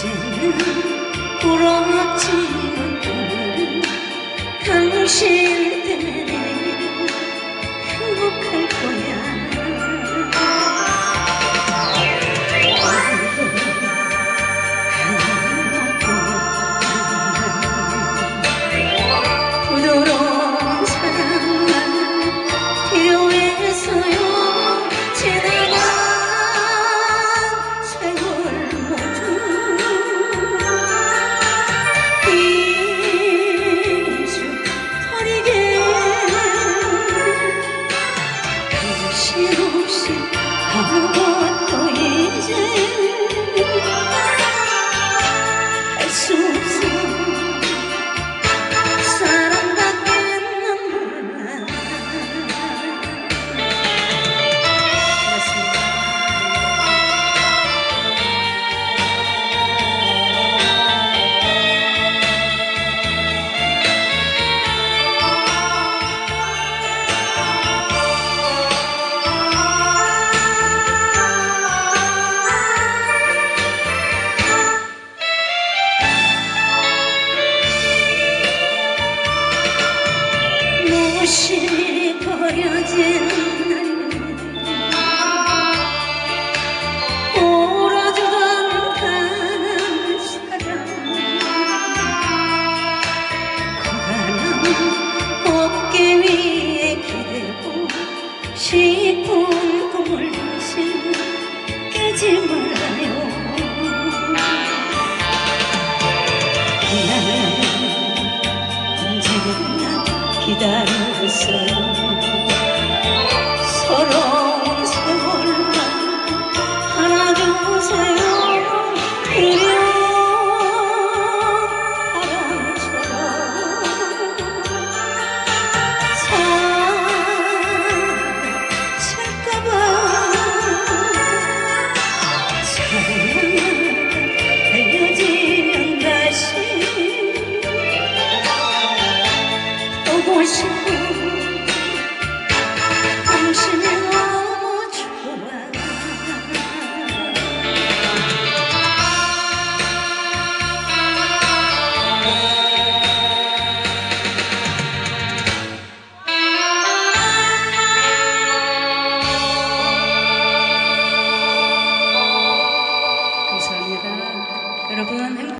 다시는 울어지는 당신 아무것도 이제 무심히 버려진 날 울어주던 가는 사람 고가는 어깨 위에 기대고 싶은 꿈을 다시 깨지 말 기 오